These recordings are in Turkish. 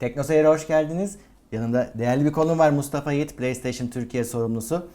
Teknoseyir'e hoş geldiniz. Yanımda değerli bir konum var Mustafa Yiğit, PlayStation Türkiye sorumlusu.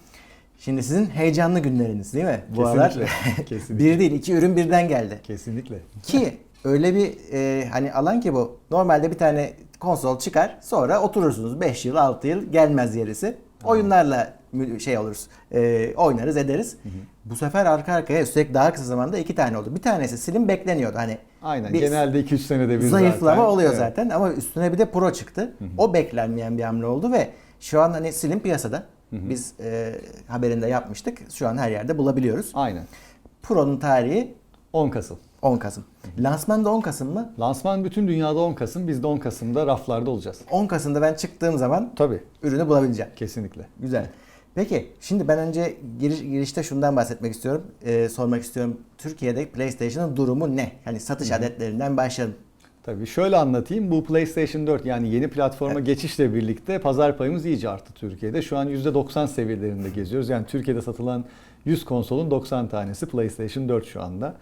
Şimdi sizin heyecanlı günleriniz değil mi? Bu aralar. Kesinlikle, kesinlikle. bir değil, iki ürün birden geldi. Kesinlikle. Ki öyle bir e, hani alan ki bu. Normalde bir tane konsol çıkar, sonra oturursunuz 5 yıl, 6 yıl gelmez gerisi. Oyunlarla şey oluruz, e, oynarız ederiz. Bu sefer arka arkaya üstelik daha kısa zamanda iki tane oldu. Bir tanesi Slim bekleniyordu hani. Aynen. bir Genelde 2-3 senede bir zayıflama zaten. oluyor Evet. zaten ama üstüne bir de Pro çıktı. O beklenmeyen bir hamle oldu ve şu an hani Slim piyasada. Biz e, haberinde yapmıştık. Şu an her yerde bulabiliyoruz. Aynen. Pro'nun tarihi 10 Kasım. 10 Kasım. Lansman da 10 Kasım mı? Lansman bütün dünyada 10 Kasım. Biz de 10 Kasım'da raflarda olacağız. 10 Kasım'da ben çıktığım zaman Tabii. ürünü bulabileceğim. Kesinlikle. Güzel. Peki şimdi ben önce giriş, girişte şundan bahsetmek istiyorum. Ee, sormak istiyorum. Türkiye'de PlayStation'ın durumu ne? Hani satış adetlerinden başlayalım. Tabii şöyle anlatayım. Bu PlayStation 4 yani yeni platforma geçişle birlikte pazar payımız iyice arttı Türkiye'de. Şu an %90 seviyelerinde geziyoruz. Yani Türkiye'de satılan 100 konsolun 90 tanesi PlayStation 4 şu anda.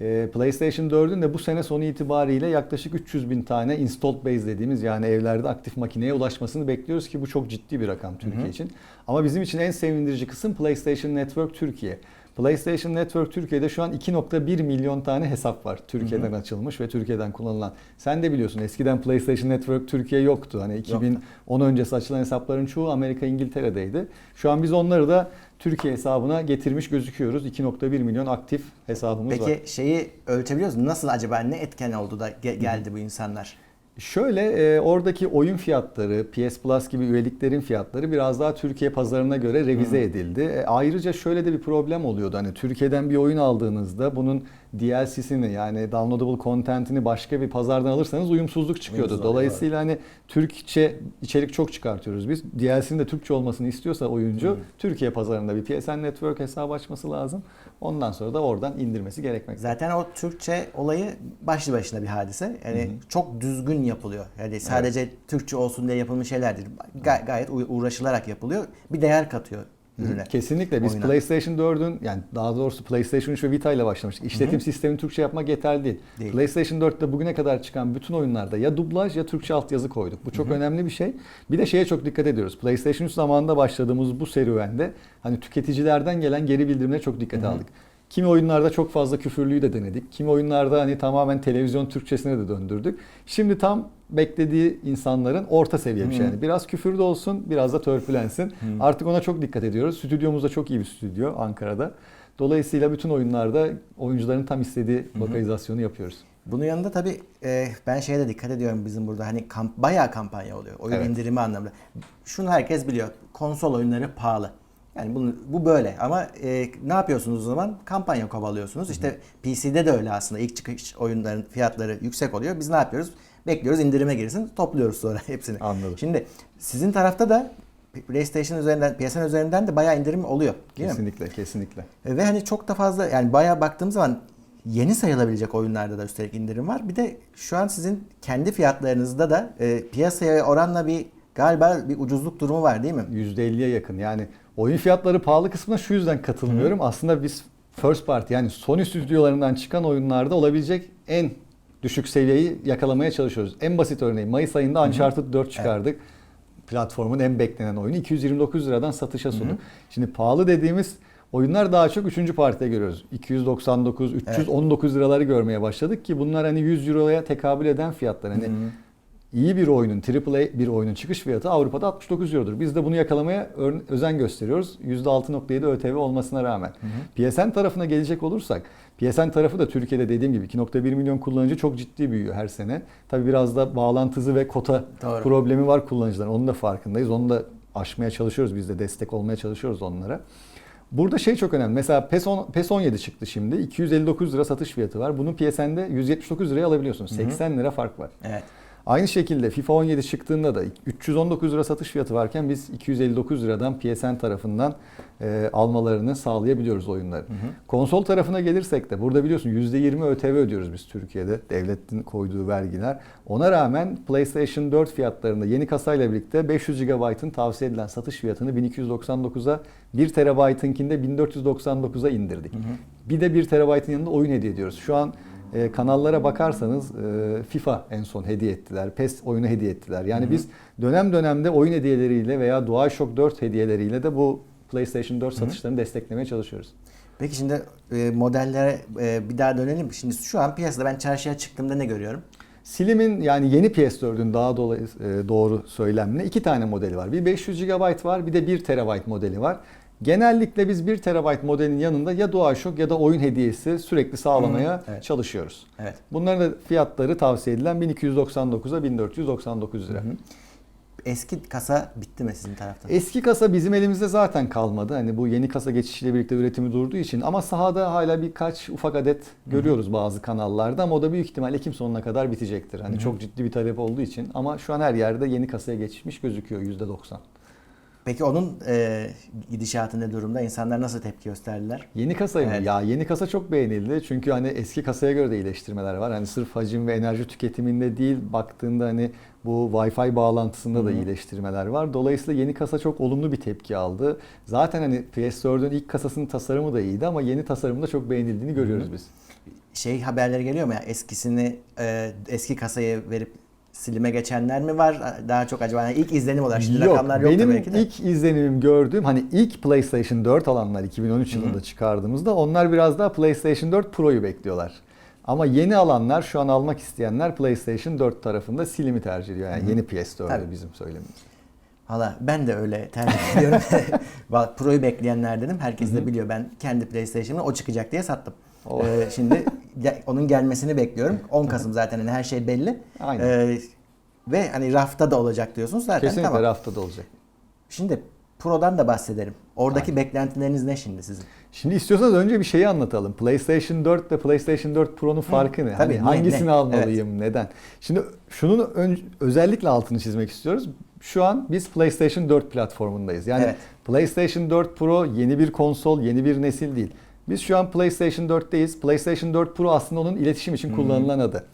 Ee, PlayStation 4'ün de bu sene sonu itibariyle yaklaşık 300 bin tane installed base dediğimiz yani evlerde aktif makineye ulaşmasını bekliyoruz ki bu çok ciddi bir rakam Türkiye için. Ama bizim için en sevindirici kısım PlayStation Network Türkiye. PlayStation Network Türkiye'de şu an 2.1 milyon tane hesap var Türkiye'den açılmış ve Türkiye'den kullanılan. Sen de biliyorsun eskiden PlayStation Network Türkiye yoktu. Hani 2010 öncesi açılan hesapların çoğu Amerika İngiltere'deydi. Şu an biz onları da Türkiye hesabına getirmiş gözüküyoruz. 2.1 milyon aktif hesabımız var. Peki şeyi ölçebiliyor musun? Nasıl acaba ne etken oldu da ge- geldi bu insanlar? Şöyle e, oradaki oyun fiyatları, PS Plus gibi üyeliklerin fiyatları biraz daha Türkiye pazarına göre revize edildi. E, ayrıca şöyle de bir problem oluyordu. Hani Türkiye'den bir oyun aldığınızda bunun DLC'sini yani downloadable content'ini başka bir pazardan alırsanız uyumsuzluk çıkıyordu. Dolayısıyla hani Türkçe içerik çok çıkartıyoruz biz. DLC'nin de Türkçe olmasını istiyorsa oyuncu Türkiye pazarında bir PSN Network hesabı açması lazım. Ondan sonra da oradan indirmesi gerekmekte. Zaten o Türkçe olayı başlı başına bir hadise. Yani çok düzgün yapılıyor. Yani sadece Türkçe olsun diye yapılmış şeyler değil. Ga- gayet uğraşılarak yapılıyor. Bir değer katıyor ürüne. Kesinlikle biz Oyuna. PlayStation 4'ün yani daha doğrusu PlayStation 3 ve Vita ile başlamıştık. İşletim sistemini Türkçe yapmak yeterli değil. Değil. PlayStation 4'te bugüne kadar çıkan bütün oyunlarda ya dublaj ya Türkçe altyazı koyduk. Bu çok önemli bir şey. Bir de şeye çok dikkat ediyoruz. PlayStation 3 zamanında başladığımız bu serüvende hani tüketicilerden gelen geri bildirimlere çok dikkat aldık. Kimi oyunlarda çok fazla küfürlüyü de denedik. Kimi oyunlarda hani tamamen televizyon Türkçesine de döndürdük. Şimdi tam beklediği insanların orta seviye bir şey. Yani biraz küfür de olsun, biraz da törpülensin. Artık ona çok dikkat ediyoruz. Stüdyomuz da çok iyi bir stüdyo Ankara'da. Dolayısıyla bütün oyunlarda oyuncuların tam istediği lokalizasyonu yapıyoruz. Bunun yanında tabii e, ben şeye de dikkat ediyorum bizim burada hani kamp, bayağı kampanya oluyor. Oyun Evet. indirimi anlamında. Şunu herkes biliyor. Konsol oyunları pahalı. Yani bunu, bu böyle ama e, ne yapıyorsunuz o zaman? Kampanya kovalıyorsunuz. İşte PC'de de öyle aslında. İlk çıkış oyunların fiyatları yüksek oluyor. Biz ne yapıyoruz? Bekliyoruz indirime girsin. Topluyoruz sonra hepsini. Anladım. Şimdi sizin tarafta da PlayStation üzerinden, PSN üzerinden de bayağı indirim oluyor. Değil mi? Kesinlikle, kesinlikle. Ve hani çok da fazla yani bayağı baktığımız zaman yeni sayılabilecek oyunlarda da üstelik indirim var. Bir de şu an sizin kendi fiyatlarınızda da e, piyasaya oranla bir galiba bir ucuzluk durumu var değil mi? %50'ye yakın. Yani oyun fiyatları pahalı kısmına şu yüzden katılmıyorum. Aslında biz first party yani Sony stüdyolarından çıkan oyunlarda olabilecek en düşük seviyeyi yakalamaya çalışıyoruz. En basit örneği Mayıs ayında Uncharted 4 çıkardık. Platformun en beklenen oyunu 229 liradan satışa sunduk. Şimdi pahalı dediğimiz oyunlar daha çok 3. partide görüyoruz. 299, 319 liraları görmeye başladık ki bunlar hani 100 euroya tekabül eden fiyatlar. Hani iyi bir oyunun, AAA bir oyunun çıkış fiyatı Avrupa'da 69 eurodur. Biz de bunu yakalamaya özen gösteriyoruz. %6.7 ÖTV olmasına rağmen. PSN tarafına gelecek olursak, PSN tarafı da Türkiye'de dediğim gibi 2.1 milyon kullanıcı çok ciddi büyüyor her sene. Tabi biraz da bağlantısı ve kota Doğru. problemi var kullanıcıların. Onun da farkındayız. Onu da aşmaya çalışıyoruz. Biz de destek olmaya çalışıyoruz onlara. Burada şey çok önemli. Mesela PES, 10, PES 17 çıktı şimdi. 259 lira satış fiyatı var. Bunu PSN'de 179 liraya alabiliyorsun. 80 lira fark var. Evet. Aynı şekilde FIFA 17 çıktığında da 319 lira satış fiyatı varken biz 259 liradan PSN tarafından e, almalarını sağlayabiliyoruz oyunları. Konsol tarafına gelirsek de burada biliyorsun %20 ÖTV ödüyoruz biz Türkiye'de devletin koyduğu vergiler. Ona rağmen PlayStation 4 fiyatlarında yeni kasayla birlikte 500 GB'ın tavsiye edilen satış fiyatını 1299'a 1 TB'ınkinde 1499'a indirdik. Bir de 1 TB'ın yanında oyun hediye ediyoruz. Şu an e, kanallara bakarsanız e, FIFA en son hediye ettiler. PES oyunu hediye ettiler. Yani biz dönem dönemde oyun hediyeleriyle veya DualShock 4 hediyeleriyle de bu PlayStation 4 satışlarını desteklemeye çalışıyoruz. Peki şimdi e, modellere e, bir daha dönelim. Şimdi şu an piyasada ben çarşıya çıktığımda ne görüyorum? Slim'in yani yeni PS4'ün daha dolayı, e, doğru söylemle iki tane modeli var. Bir 500 GB var bir de 1 TB modeli var. Genellikle biz 1 TB modelin yanında ya DualShock ya da oyun hediyesi sürekli sağlamaya Hı, evet. çalışıyoruz. Evet. Bunların da fiyatları tavsiye edilen 1299'a 1499 lira. Eski kasa bitti mi sizin taraftan? Eski kasa bizim elimizde zaten kalmadı. Hani bu yeni kasa geçişiyle birlikte üretimi durduğu için ama sahada hala birkaç ufak adet görüyoruz bazı kanallarda ama o da büyük ihtimal Ekim sonuna kadar bitecektir. Hani çok ciddi bir talep olduğu için ama şu an her yerde yeni kasaya geçmiş gözüküyor %90. Peki onun e, gidişatı ne durumda? İnsanlar nasıl tepki gösterdiler? Yeni kasayı mı? Evet. Ya yeni kasa çok beğenildi. Çünkü hani eski kasaya göre de iyileştirmeler var. Hani sırf hacim ve enerji tüketiminde değil, baktığında hani bu Wi-Fi bağlantısında da iyileştirmeler var. Dolayısıyla yeni kasa çok olumlu bir tepki aldı. Zaten hani PS4'ün ilk kasasının tasarımı da iyiydi ama yeni tasarımda çok beğenildiğini görüyoruz biz. Şey haberleri geliyor mu ya? Eskisini e, eski kasayı verip silime geçenler mi var? Daha çok acaba yani ilk izlenim olarak şimdi Yok, rakamlar yoktur benim belki de. ilk izlenimim gördüğüm hani ilk PlayStation 4 alanlar 2013 yılında çıkardığımızda onlar biraz daha PlayStation 4 Pro'yu bekliyorlar. Ama yeni alanlar şu an almak isteyenler PlayStation 4 tarafında Slim'i tercih ediyor. Yani yeni PS4'ü Tabii. bizim söylemimiz. Valla ben de öyle tercih ediyorum. Pro'yu bekleyenler dedim. Herkes de biliyor. Ben kendi PlayStation'ımı o çıkacak diye sattım. Oh. Ee, şimdi onun gelmesini bekliyorum. 10 Kasım zaten hani her şey belli. Aynen. Ee, ve hani rafta da olacak diyorsunuz zaten Kesinlikle tamam. rafta da olacak. Şimdi Pro'dan da bahsedelim. Oradaki beklentileriniz ne şimdi sizin? Şimdi istiyorsanız önce bir şeyi anlatalım. PlayStation 4 ve PlayStation 4 Pro'nun farkı ne? tabii, Hani niye, hangisini ne? almalıyım, neden? Şimdi şunun ön- özellikle altını çizmek istiyoruz. Şu an biz PlayStation 4 platformundayız. Yani Evet. PlayStation 4 Pro yeni bir konsol, yeni bir nesil değil. Biz şu an PlayStation 4'teyiz. PlayStation 4 Pro aslında onun iletişim için kullanılan adı.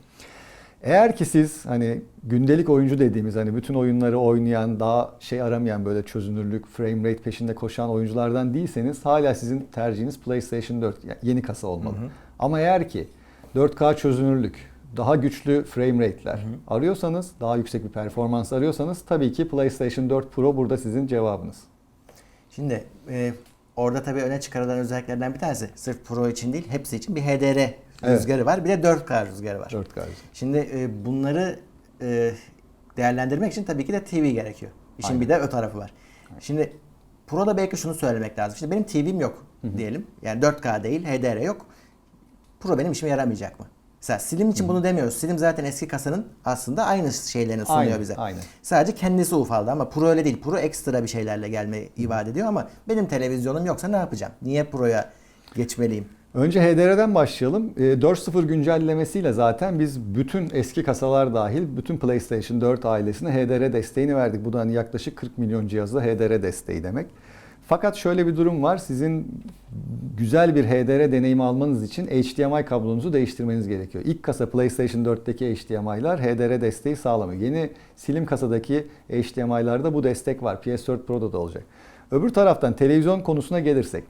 Eğer ki siz hani gündelik oyuncu dediğimiz hani bütün oyunları oynayan, daha şey aramayan böyle çözünürlük, frame rate peşinde koşan oyunculardan değilseniz hala sizin tercihiniz PlayStation 4 yani yeni kasa olmalı. Ama eğer ki 4K çözünürlük, daha güçlü frame rate'ler arıyorsanız, daha yüksek bir performans arıyorsanız tabii ki PlayStation 4 Pro burada sizin cevabınız. Şimdi e, orada tabii öne çıkarılan özelliklerden bir tanesi sırf Pro için değil hepsi için bir HDR rüzgarı var. Bir de 4K rüzgarı var. 4K. Şimdi e, bunları e, değerlendirmek için tabii ki de TV gerekiyor. İşin Aynen. bir de o tarafı var. Şimdi Pro'da belki şunu söylemek lazım. Şimdi benim TV'm yok diyelim. Yani 4K değil, HDR yok. Pro benim işime yaramayacak mı? Mesela Slim için bunu demiyoruz. Slim zaten eski kasanın aslında aynı şeylerini sunuyor Aynen, bize. aynen. Sadece kendisi ufaldı ama Pro öyle değil. Pro ekstra bir şeylerle gelmeyi ifade ediyor ama benim televizyonum yoksa ne yapacağım? Niye Pro'ya geçmeliyim? Önce HDR'den başlayalım. Ee, 4.0 güncellemesiyle zaten biz bütün eski kasalar dahil bütün PlayStation 4 ailesine HDR desteğini verdik. Bu da hani yaklaşık 40 milyon cihazda HDR desteği demek. Fakat şöyle bir durum var. Sizin güzel bir HDR deneyimi almanız için HDMI kablonuzu değiştirmeniz gerekiyor. İlk kasa PlayStation 4'teki HDMI'lar HDR desteği sağlamıyor. Yeni Slim kasadaki HDMI'larda bu destek var. PS4 Pro'da da olacak. Öbür taraftan televizyon konusuna gelirsek.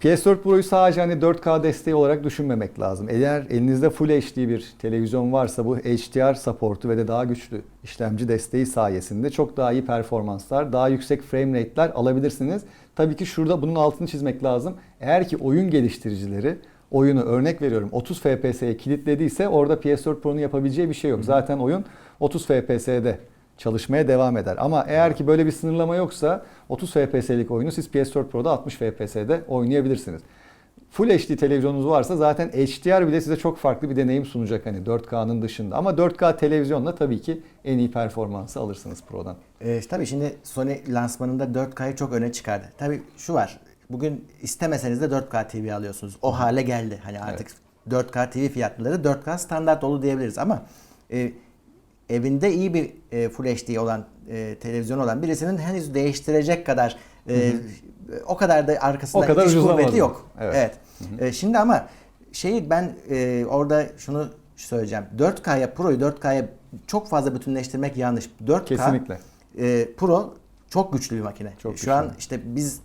PS4 Pro'yu sadece hani 4K desteği olarak düşünmemek lazım. Eğer elinizde Full HD bir televizyon varsa bu HDR supportu ve de daha güçlü işlemci desteği sayesinde çok daha iyi performanslar, daha yüksek frame rate'ler alabilirsiniz. Tabii ki şurada bunun altını çizmek lazım. Eğer ki oyun geliştiricileri oyunu örnek veriyorum 30 FPS'ye kilitlediyse orada PS4 Pro'nun yapabileceği bir şey yok. Zaten oyun 30 FPS'de çalışmaya devam eder. Ama eğer ki böyle bir sınırlama yoksa 30 FPS'lik oyunu siz PS4 Pro'da 60 FPS'de oynayabilirsiniz. Full HD televizyonunuz varsa zaten HDR bile size çok farklı bir deneyim sunacak hani 4K'nın dışında. Ama 4K televizyonla tabii ki en iyi performansı alırsınız Pro'dan. Ee, tabii şimdi Sony lansmanında 4K'yı çok öne çıkardı. Tabii şu var. Bugün istemeseniz de 4K TV alıyorsunuz. O hale geldi. Hani artık 4K TV fiyatları 4K standart oldu diyebiliriz ama e, evinde iyi bir e, Full HD olan e, televizyon olan birisinin henüz değiştirecek kadar e, o kadar da arkasında O kadar ucuzlamadı. kuvveti yok. Evet. Evet. E, şimdi ama şeyi ben e, orada şunu söyleyeceğim. 4K'ya Pro'yu 4K'ya çok fazla bütünleştirmek yanlış. 4K Kesinlikle. e, Pro çok güçlü bir makine. Çok Şu an güçlü. işte biz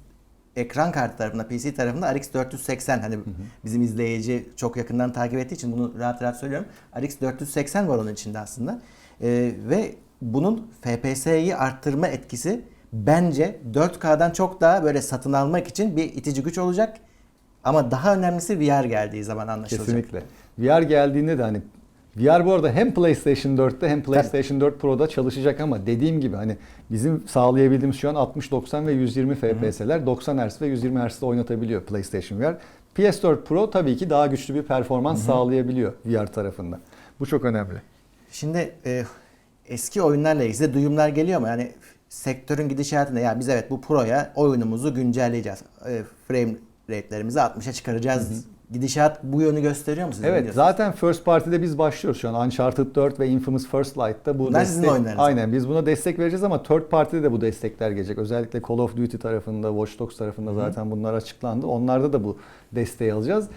ekran kartı tarafında, PC tarafında RX 480 hani bizim izleyici çok yakından takip ettiği için bunu rahat rahat söylüyorum. RX 480 var onun içinde aslında. Ee, ve bunun FPS'yi arttırma etkisi bence 4K'dan çok daha böyle satın almak için bir itici güç olacak. Ama daha önemlisi VR geldiği zaman anlaşılacak. Kesinlikle. VR geldiğinde de hani VR bu arada hem PlayStation 4'te hem PlayStation 4 Pro'da çalışacak ama dediğim gibi hani bizim sağlayabildiğimiz şu an 60-90 ve 120 FPS'ler 90 Hz ve 120 Hz'de oynatabiliyor PlayStation VR. PS4 Pro tabii ki daha güçlü bir performans sağlayabiliyor VR tarafında. Bu çok önemli. Şimdi e, eski oyunlarla ilgili size duyumlar geliyor mu? Yani sektörün gidişatında ya biz evet bu Pro'ya oyunumuzu güncelleyeceğiz. E, frame rate'lerimizi 60'a çıkaracağız. Gidişat bu yönü gösteriyor mu size? Evet zaten First Party'de biz başlıyoruz şu an. Uncharted 4 ve Infamous First Light'ta bu Bunlar sizin oyunlarınız. Aynen biz buna destek vereceğiz ama Third Party'de de bu destekler gelecek. Özellikle Call of Duty tarafında, Watch Dogs tarafında zaten bunlar açıklandı. Onlarda da bu desteği alacağız.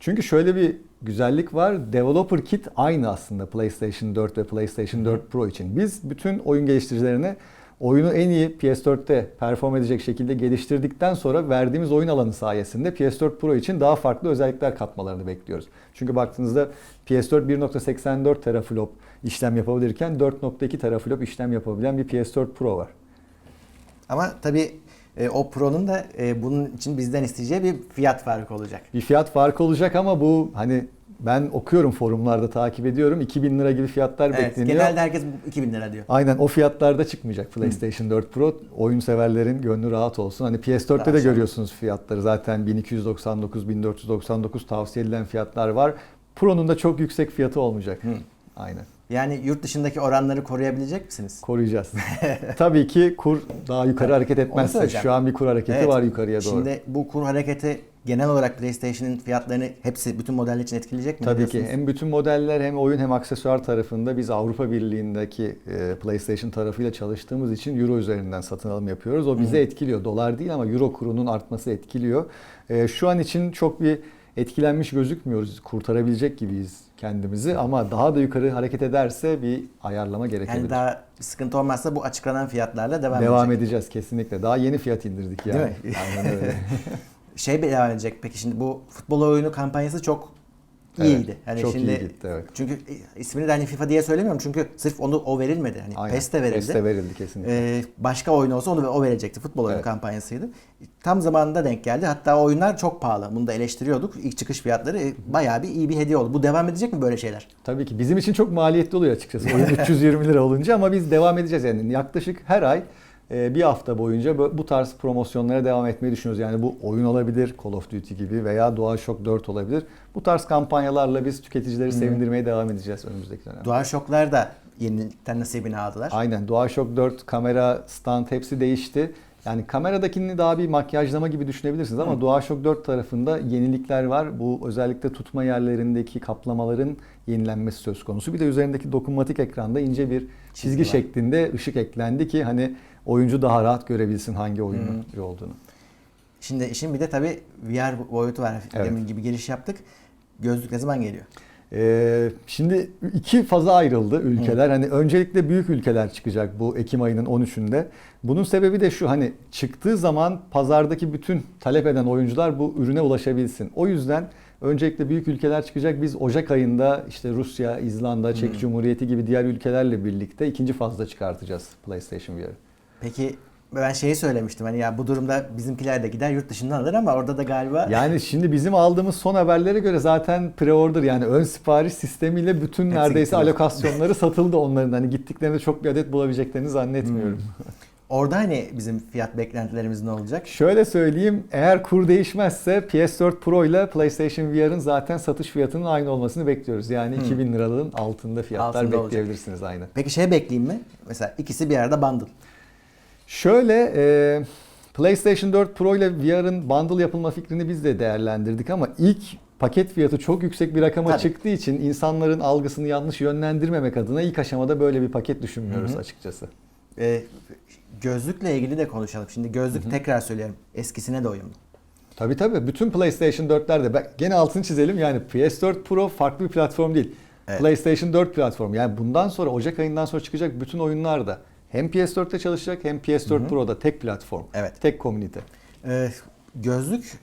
Çünkü şöyle bir güzellik var. Developer kit aynı aslında PlayStation 4 ve PlayStation 4 Pro için. Biz bütün oyun geliştiricilerine oyunu en iyi PS4'te perform edecek şekilde geliştirdikten sonra verdiğimiz oyun alanı sayesinde PS4 Pro için daha farklı özellikler katmalarını bekliyoruz. Çünkü baktığınızda PS4 1.84 teraflop işlem yapabilirken 4.2 teraflop işlem yapabilen bir PS4 Pro var. Ama tabii e, o Pro'nun da e, bunun için bizden isteyeceği bir fiyat farkı olacak. Bir fiyat farkı olacak ama bu hani ben okuyorum forumlarda takip ediyorum 2000 lira gibi fiyatlar Evet, bekleniyor. genelde herkes 2000 lira diyor. Aynen o fiyatlarda çıkmayacak PlayStation 4 Pro. Oyun severlerin gönlü rahat olsun. Hani PS4'te Daha de şahane. görüyorsunuz fiyatları. Zaten 1299, 1499 tavsiye edilen fiyatlar var. Pro'nun da çok yüksek fiyatı olmayacak. Hı. Aynen. Yani yurt dışındaki oranları koruyabilecek misiniz? Koruyacağız. Tabii ki kur daha yukarı hareket etmezse. Şu an bir kur hareketi Evet. var yukarıya doğru. Şimdi bu kur hareketi genel olarak PlayStation'ın fiyatlarını hepsi bütün modeller için etkileyecek mi? Tabii ki hem bütün modeller hem oyun hem aksesuar tarafında biz Avrupa Birliği'ndeki e, PlayStation tarafıyla çalıştığımız için Euro üzerinden satın alım yapıyoruz. O bize etkiliyor. Dolar değil ama Euro kurunun artması etkiliyor. E, Şu an için çok bir etkilenmiş gözükmüyoruz. Kurtarabilecek gibiyiz kendimizi ama daha da yukarı hareket ederse bir ayarlama gerekebilir. Yani daha sıkıntı olmazsa bu açıklanan fiyatlarla devam, Devam edecek. edeceğiz kesinlikle. Daha yeni fiyat indirdik yani. Değil mi? Aynen öyle. Şey devam edecek peki şimdi bu futbol oyunu kampanyası çok Evet, iyiydi. Hani çok şimdi iyi gitti, evet. Çünkü ismini de hani FIFA diye söylemiyorum çünkü sırf onu o verilmedi. Hani Aynen. PES de verildi. PES de verildi kesinlikle. Ee, başka oyun olsa onu o verecekti. Futbol oyunu Evet. kampanyasıydı. Tam zamanında denk geldi. Hatta oyunlar çok pahalı. Bunu da eleştiriyorduk. İlk çıkış fiyatları e, bayağı bir iyi bir hediye oldu. Bu devam edecek mi böyle şeyler? Tabii ki bizim için çok maliyetli oluyor açıkçası. Oyun 320 lira olunca ama biz devam edeceğiz yani yaklaşık her ay bir hafta boyunca bu tarz promosyonlara devam etmeyi düşünüyoruz. Yani bu oyun olabilir, Call of Duty gibi veya DualShock 4 olabilir. Bu tarz kampanyalarla biz tüketicileri sevindirmeye devam edeceğiz önümüzdeki dönem. DualShock'lar da yenilikten nasibini aldılar. Aynen DualShock 4 kamera, stand hepsi değişti. Yani kameradakini daha bir makyajlama gibi düşünebilirsiniz ama DualShock 4 tarafında yenilikler var. Bu özellikle tutma yerlerindeki kaplamaların yenilenmesi söz konusu. Bir de üzerindeki dokunmatik ekranda ince bir çizgi var. şeklinde ışık eklendi ki hani oyuncu daha rahat görebilsin hangi oyunun olduğunu. Şimdi işin bir de tabii VR boyutu var. Evet. Demin gibi giriş yaptık. Gözlük ne zaman geliyor? Ee, şimdi iki faza ayrıldı ülkeler. Hani öncelikle büyük ülkeler çıkacak bu Ekim ayının 13'ünde. Bunun sebebi de şu hani çıktığı zaman pazardaki bütün talep eden oyuncular bu ürüne ulaşabilsin. O yüzden öncelikle büyük ülkeler çıkacak. Biz Ocak ayında işte Rusya, İzlanda, Çek Cumhuriyeti gibi diğer ülkelerle birlikte ikinci fazda çıkartacağız PlayStation VR'ı. Peki ben şeyi söylemiştim hani ya bu durumda bizimkiler de gider yurt dışından alır ama orada da galiba Yani şimdi bizim aldığımız son haberlere göre zaten pre-order yani ön sipariş sistemiyle bütün Hepsi neredeyse gitti. alokasyonları satıldı onların. Hani gittiklerinde çok bir adet bulabileceklerini zannetmiyorum. orada hani bizim fiyat beklentilerimiz ne olacak? Şöyle söyleyeyim eğer kur değişmezse PS4 Pro ile PlayStation VR'ın zaten satış fiyatının aynı olmasını bekliyoruz. Yani 2000 liranın altında fiyatlar Altında olacak. bekleyebilirsiniz aynen. Peki şey bekleyeyim mi? Mesela ikisi bir arada bundle. Şöyle e, PlayStation 4 Pro ile VR'ın bundle yapılma fikrini biz de değerlendirdik ama ilk paket fiyatı çok yüksek bir rakama Tabii. çıktığı için insanların algısını yanlış yönlendirmemek adına ilk aşamada böyle bir paket düşünmüyoruz açıkçası. Ee, gözlükle ilgili de konuşalım. Şimdi gözlük tekrar söylüyorum. Eskisine de uyumlu. Tabii tabii. Bütün PlayStation 4'lerde ben gene altını çizelim. Yani PS4 Pro farklı bir platform değil. Evet. PlayStation 4 platformu. Yani bundan sonra Ocak ayından sonra çıkacak bütün oyunlar da hem PS4'te çalışacak hem PS4 Pro'da tek platform. Evet. Tek komünite. Ee, gözlük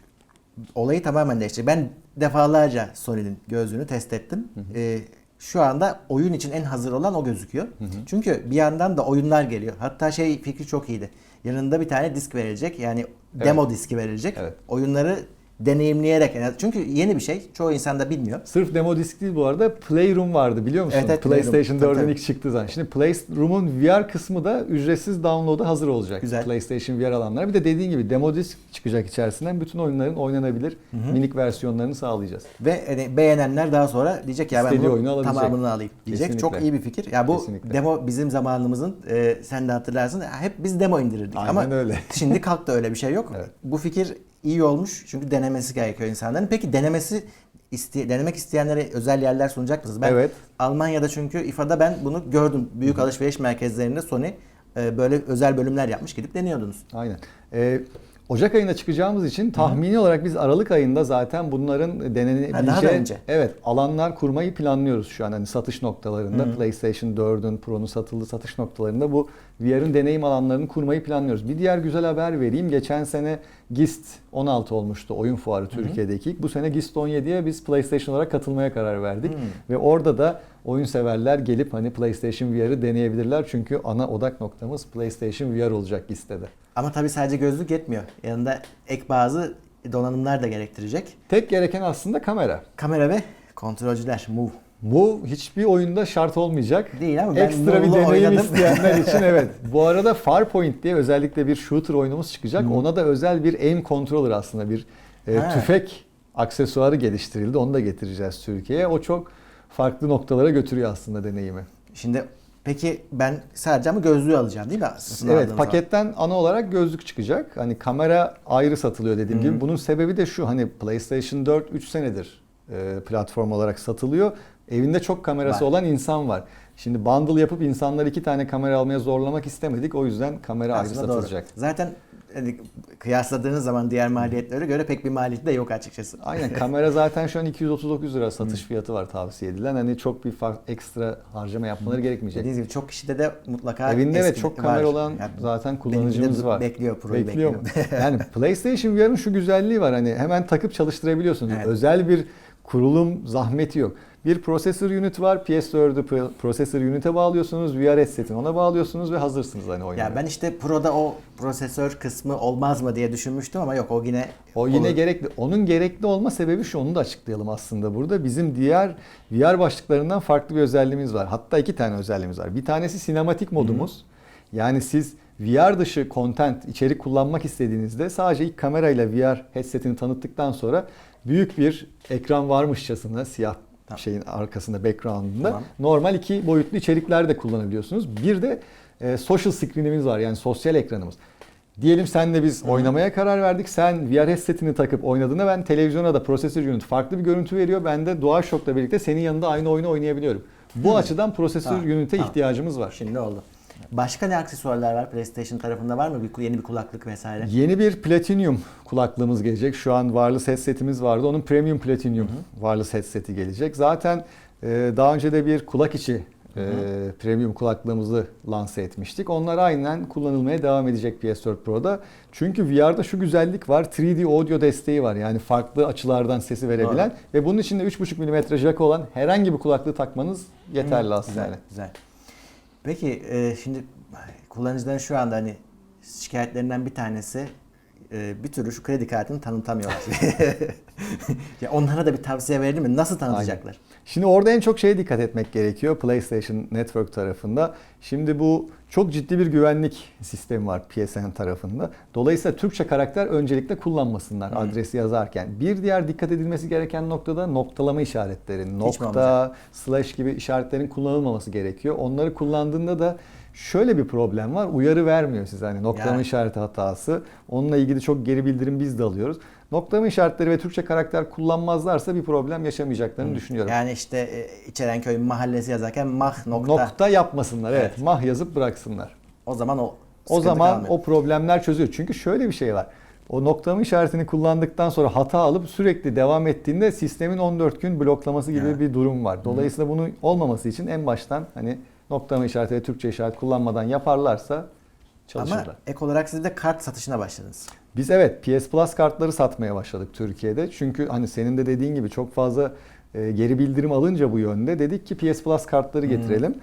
olayı tamamen değişti. Ben defalarca Sony'nin gözlüğünü test ettim. Ee, şu anda oyun için en hazır olan o gözüküyor. Çünkü bir yandan da oyunlar geliyor. Hatta şey fikri çok iyiydi. Yanında bir tane disk verilecek. Yani demo diski verilecek. Evet. Oyunları deneyimleyerek. Çünkü yeni bir şey. Çoğu insan da bilmiyor. Sırf demo disk değil bu arada Playroom vardı biliyor musun? Evet, evet, Playroom. PlayStation Tabii, 4'ün tabii. ilk çıktığı zaman. Şimdi Playroom'un VR kısmı da ücretsiz download'a hazır olacak. Güzel. PlayStation VR alanlar. Bir de dediğin gibi demo disk çıkacak içerisinden. Bütün oyunların oynanabilir minik versiyonlarını sağlayacağız. Ve hani beğenenler daha sonra diyecek ya ben bunu tamamını alayım diyecek. Kesinlikle. Çok iyi bir fikir. Ya bu Kesinlikle. demo bizim zamanımızın e, sen de hatırlarsın hep biz demo indirirdik. Aynen Ama öyle. şimdi kalktı öyle bir şey yok. Evet. Bu fikir iyi olmuş çünkü denemesi gerekiyor insanların. Peki denemesi iste, denemek isteyenlere özel yerler sunacak mısınız? Ben Evet. Almanya'da çünkü İFA'da ben bunu gördüm. Büyük alışveriş merkezlerinde Sony e, böyle özel bölümler yapmış gidip deniyordunuz. Aynen. Ee, Ocak ayında çıkacağımız için tahmini olarak biz Aralık ayında zaten bunların Ha, denenebileceği önce. evet alanlar kurmayı planlıyoruz şu an hani satış noktalarında PlayStation 4'ün Pro'nun satıldığı satış noktalarında bu VR'ın deneyim alanlarını kurmayı planlıyoruz. Bir diğer güzel haber vereyim. Geçen sene GIST 16 olmuştu oyun fuarı Türkiye'deki. ilk. Bu sene GIST 17'ye biz PlayStation olarak katılmaya karar verdik ve orada da oyun severler gelip hani PlayStation VR'ı deneyebilirler çünkü ana odak noktamız PlayStation VR olacak GIST'te de. Ama tabii sadece gözlük yetmiyor. Yanında ek bazı donanımlar da gerektirecek. Tek gereken aslında kamera. Kamera ve kontrolcüler, move. Bu hiçbir oyunda şart olmayacak. Değil ama ben Ekstra bir deneyim oynadım. isteyenler için evet. Bu arada Farpoint diye özellikle bir shooter oyunumuz çıkacak. Ona da özel bir aim controller aslında bir e, Ha. tüfek aksesuarı geliştirildi. Onu da getireceğiz Türkiye'ye. O çok farklı noktalara götürüyor aslında deneyimi. Şimdi peki ben sadece ama gözlüğü alacağım değil mi? Satın Evet aldığım zaman? paketten ana olarak gözlük çıkacak. Hani kamera ayrı satılıyor dediğim gibi. Bunun sebebi de şu hani PlayStation 4 3 senedir e, platform olarak satılıyor. Evinde çok kamerası Var. olan insan var. Şimdi bundle yapıp insanları iki tane kamera almaya zorlamak istemedik. O yüzden kamera ayrı Aslında doğru. satılacak. Zaten hani kıyasladığınız zaman diğer maliyetlere göre pek bir maliyeti de yok açıkçası. Aynen kamera zaten şu an 239 lira satış fiyatı var tavsiye edilen. Hani çok bir fark, ekstra harcama yapmaları gerekmeyecek. Dediğiniz gibi çok kişide de mutlaka Evinde evet çok var. kamera olan Yani zaten kullanıcımız var. Bekliyor Pro'yu Bekliyor bekliyor. yani PlayStation VR'ın şu güzelliği var hani hemen takıp çalıştırabiliyorsunuz. Evet. Özel bir kurulum zahmeti yok. Bir prosesör unit var. PS4'ü pro- prosesör unit'e bağlıyorsunuz. VR headset'ini ona bağlıyorsunuz ve hazırsınız hani oynamaya. Ya ben işte Pro'da o prosesör kısmı olmaz mı diye düşünmüştüm ama yok o yine O yine olur. gerekli. Onun gerekli olma sebebi şu onu da açıklayalım aslında burada. Bizim diğer VR başlıklarından farklı bir özelliğimiz var. Hatta iki tane özelliğimiz var. Bir tanesi sinematik modumuz. Yani siz VR dışı content, içerik kullanmak istediğinizde sadece ilk kamerayla VR headsetini tanıttıktan sonra büyük bir ekran varmışçasına siyah Tamam. şeyin arkasında background'ında Tamam. normal iki boyutlu içerikler de kullanabiliyorsunuz. Bir de e, social screen'imiz var yani sosyal ekranımız. Diyelim senle biz oynamaya karar verdik. Sen VR headsetini takıp oynadığında ben televizyona da prosesör unit farklı bir görüntü veriyor. Ben de DualShock'la birlikte senin yanında aynı oyunu oynayabiliyorum. Bu açıdan prosesör Tamam, unit'e tamam. ihtiyacımız var. Şimdi oldu. Başka ne aksesuarlar var PlayStation tarafında var mı? Bir, yeni bir kulaklık vesaire. Yeni bir Platinum kulaklığımız gelecek. Şu an wireless headsetimiz vardı. Onun Premium Platinum wireless headseti gelecek. Zaten e, daha önce de bir kulak içi e, premium kulaklığımızı lanse etmiştik. Onlar aynen kullanılmaya devam edecek PS4 Pro'da. Çünkü VR'da şu güzellik var. 3D audio desteği var. Yani farklı açılardan sesi verebilen ve bunun içinde 3.5 mm jack olan herhangi bir kulaklığı takmanız yeterli aslında. Güzel, güzel. Peki e, şimdi kullanıcıların şu anda hani şikayetlerinden bir tanesi e, bir türlü şu kredi kartını tanıtamıyorlar. ya onlara da bir tavsiye verir mi? Nasıl tanıtacaklar? Şimdi orada en çok şeye dikkat etmek gerekiyor PlayStation Network tarafında. Şimdi bu çok ciddi bir güvenlik sistemi var PSN tarafında. Dolayısıyla Türkçe karakter öncelikle kullanmasınlar adresi yazarken. Bir diğer dikkat edilmesi gereken noktada noktalama işaretleri. Nokta, slash gibi işaretlerin kullanılmaması gerekiyor. Onları kullandığında da şöyle bir problem var. Uyarı vermiyor size hani noktalama Ya. işareti hatası. Onunla ilgili çok geri bildirim biz de alıyoruz. Noktalama işaretleri ve Türkçe karakter kullanmazlarsa bir problem yaşamayacaklarını düşünüyorum. Yani işte e, İçerenköy mahallesi yazarken mah nokta. Nokta yapmasınlar evet. Evet. Mah yazıp bıraksınlar. O zaman o O zaman kalmıyor. o problemler çözüyor. Çünkü şöyle bir şey var. O noktalama işaretini kullandıktan sonra hata alıp sürekli devam ettiğinde sistemin 14 gün bloklaması gibi Evet. bir durum var. Dolayısıyla bunun olmaması için en baştan hani noktalama işareti ve Türkçe işaret kullanmadan yaparlarsa çalışırlar. Ama ek olarak siz de kart satışına başladınız. Biz evet PS Plus kartları satmaya başladık Türkiye'de. Çünkü hani senin de dediğin gibi çok fazla e, geri bildirim alınca bu yönde dedik ki PS Plus kartları getirelim. E,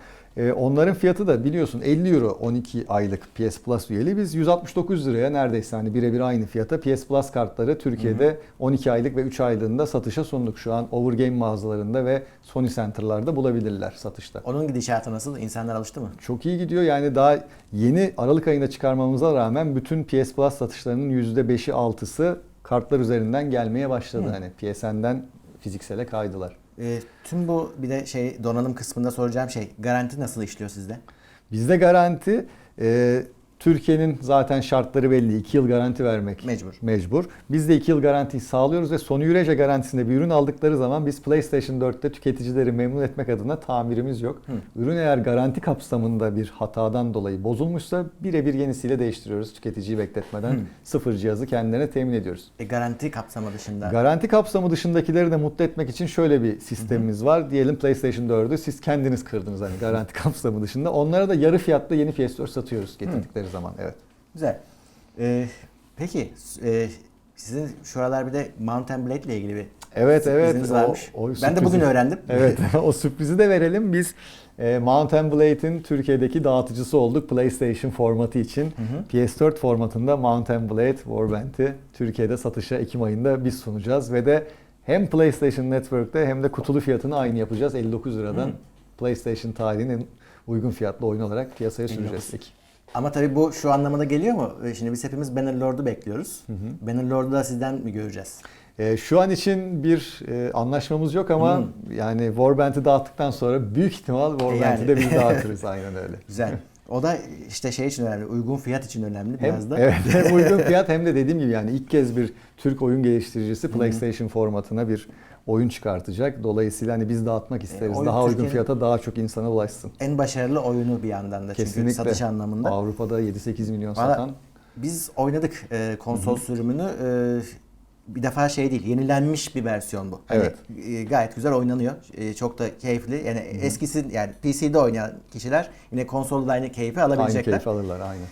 onların fiyatı da biliyorsun 50 euro 12 aylık PS Plus üyeliği. Biz 169 liraya neredeyse hani birebir aynı fiyata PS Plus kartları Türkiye'de 12 aylık ve 3 aylığında satışa sunduk. Şu an Overgame mağazalarında ve Sony Center'larda bulabilirler satışta. Onun gidişatı nasıl? İnsanlar alıştı mı? Çok iyi gidiyor. Yani daha yeni Aralık ayında çıkarmamıza rağmen bütün PS Plus satışlarının %5'i 6'sı kartlar üzerinden gelmeye başladı. Hı. Hani PSN'den fiziksele kaydılar. E, tüm bu bir de şey donanım kısmında soracağım şey garanti nasıl işliyor sizde? Bizde garanti e, Türkiye'nin zaten şartları belli. 2 yıl garanti vermek Mecbur. mecbur. Biz de 2 yıl garantiyi sağlıyoruz ve Sony Yüreca garantisinde bir ürün aldıkları zaman biz PlayStation 4'te tüketicileri memnun etmek adına tamirimiz yok. Ürün eğer garanti kapsamında bir hatadan dolayı bozulmuşsa birebir yenisiyle değiştiriyoruz. Tüketiciyi bekletmeden sıfır cihazı kendilerine temin ediyoruz. E, garanti kapsamı dışında. Garanti kapsamı dışındakileri de mutlu etmek için şöyle bir sistemimiz var. Diyelim PlayStation 4'ü siz kendiniz kırdınız hani garanti kapsamı dışında. Onlara da yarı fiyatla yeni PS4 satıyoruz getirdikleri zaman. Evet. Güzel. E, peki e, sizin şu aralar bir de Mountain Blade ile ilgili bir Evet evet. varmış. O- o ben de bugün sürprizi- öğrendim. Evet o sürprizi de verelim. Biz e, Mountain Blade'in Türkiye'deki dağıtıcısı olduk PlayStation formatı için. PS4 formatında Mountain Blade Warband'i Türkiye'de satışa Ekim ayında biz sunacağız ve de hem PlayStation Network'te hem de kutulu fiyatını aynı yapacağız. 59 liradan Hı. PlayStation tarihinin uygun fiyatlı oyun olarak piyasaya 59. süreceğiz. Ek- Ama tabii bu şu anlamına geliyor mu? E, Şimdi biz hepimiz Bannerlord'u bekliyoruz. Bannerlord'u da sizden mi göreceğiz? E, şu an için bir e, anlaşmamız yok ama yani Warband'i dağıttıktan sonra büyük ihtimal Warband'i Yani. de biz dağıtırız aynen öyle. Güzel. O da işte şey için önemli, uygun fiyat için önemli Hem, biraz da. evet, hem uygun fiyat hem de dediğim gibi yani ilk kez bir Türk oyun geliştiricisi PlayStation formatına bir oyun çıkartacak. Dolayısıyla hani biz dağıtmak isteriz. E, daha uygun fiyata daha çok insana ulaşsın. En başarılı oyunu bir yandan da çünkü Kesinlikle. satış anlamında. Avrupa'da 7-8 milyon Valla satan. Biz oynadık e, konsol sürümünü. E, bir defa şey değil, yenilenmiş bir versiyon bu. Hani, Evet. e, gayet güzel oynanıyor. E, çok da keyifli. Yani eskisi yani PC'de oynayan kişiler yine konsolda da aynı keyfi Aynı alabilecekler. keyif alırlar aynı.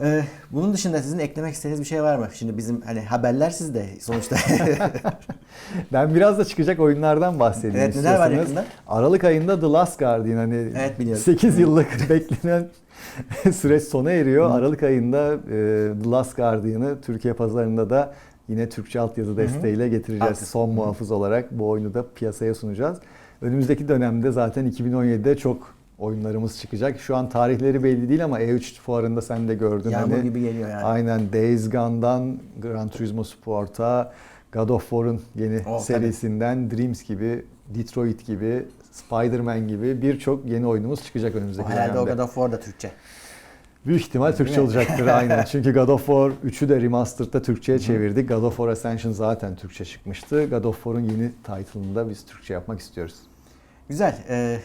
E, bunun dışında sizin eklemek istediğiniz bir şey var mı? Şimdi bizim hani haberler sizde sonuçta. Ben biraz da çıkacak oyunlardan bahsedeyim Evet, neler var yakında? Aralık ayında The Last Guardian hani Evet, biliyorum. 8 yıllık beklenen süreç sona eriyor. Aralık ayında e, The Last Guardian'ı Türkiye pazarında da yine Türkçe altyazı desteğiyle getireceğiz. Altyazı. Son muhafız olarak bu oyunu da piyasaya sunacağız. Önümüzdeki dönemde zaten 2017'de çok oyunlarımız çıkacak. Şu an tarihleri belli değil ama E3 fuarında sen de gördün. Yağmur hani, gibi geliyor yani. Aynen Days Gone'dan Gran Turismo Sport'a, God of War'un yeni Oh, serisinden Dreams gibi, Detroit gibi, Spider-Man gibi birçok yeni oyunumuz çıkacak O önümüzdeki herhalde o dönemde. God of War da Türkçe. Büyük ihtimal Türkçe mi? olacaktır aynen. Çünkü God of War 3'ü de remastered'da Türkçe'ye çevirdik. God of War Ascension zaten Türkçe çıkmıştı. God of War'un yeni title'ını da biz Türkçe yapmak istiyoruz. Güzel. Ee,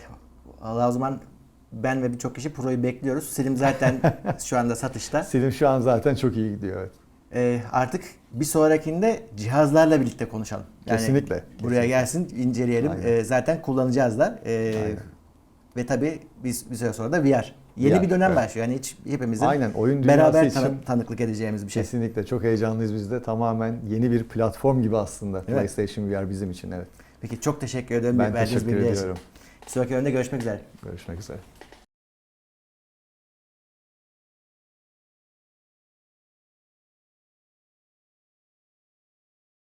Allah o zaman ben ve birçok kişi Pro'yu bekliyoruz. Selim zaten şu anda satışta. Selim şu an zaten çok iyi gidiyor. Evet. Ee, artık bir sonrakinde cihazlarla birlikte konuşalım. Kesinlikle, Buraya kesinlikle. gelsin, inceleyelim. Aynen. Ee, zaten kullanacağız da. Ee, Aynen. ve tabii biz bir süre sonra da VR. Yeni VR, bir dönem evet. başlıyor. Yani hiç hepimizin Aynen oyun beraber için tanı- tanıklık edeceğimiz bir şey. Kesinlikle çok heyecanlıyız biz de. Tamamen yeni bir platform gibi aslında Evet. PlayStation VR bizim için evet. Peki çok teşekkür ederim. Ben teşekkür bilgiler için. Bir sonraki oyunda görüşmek üzere. Görüşmek üzere.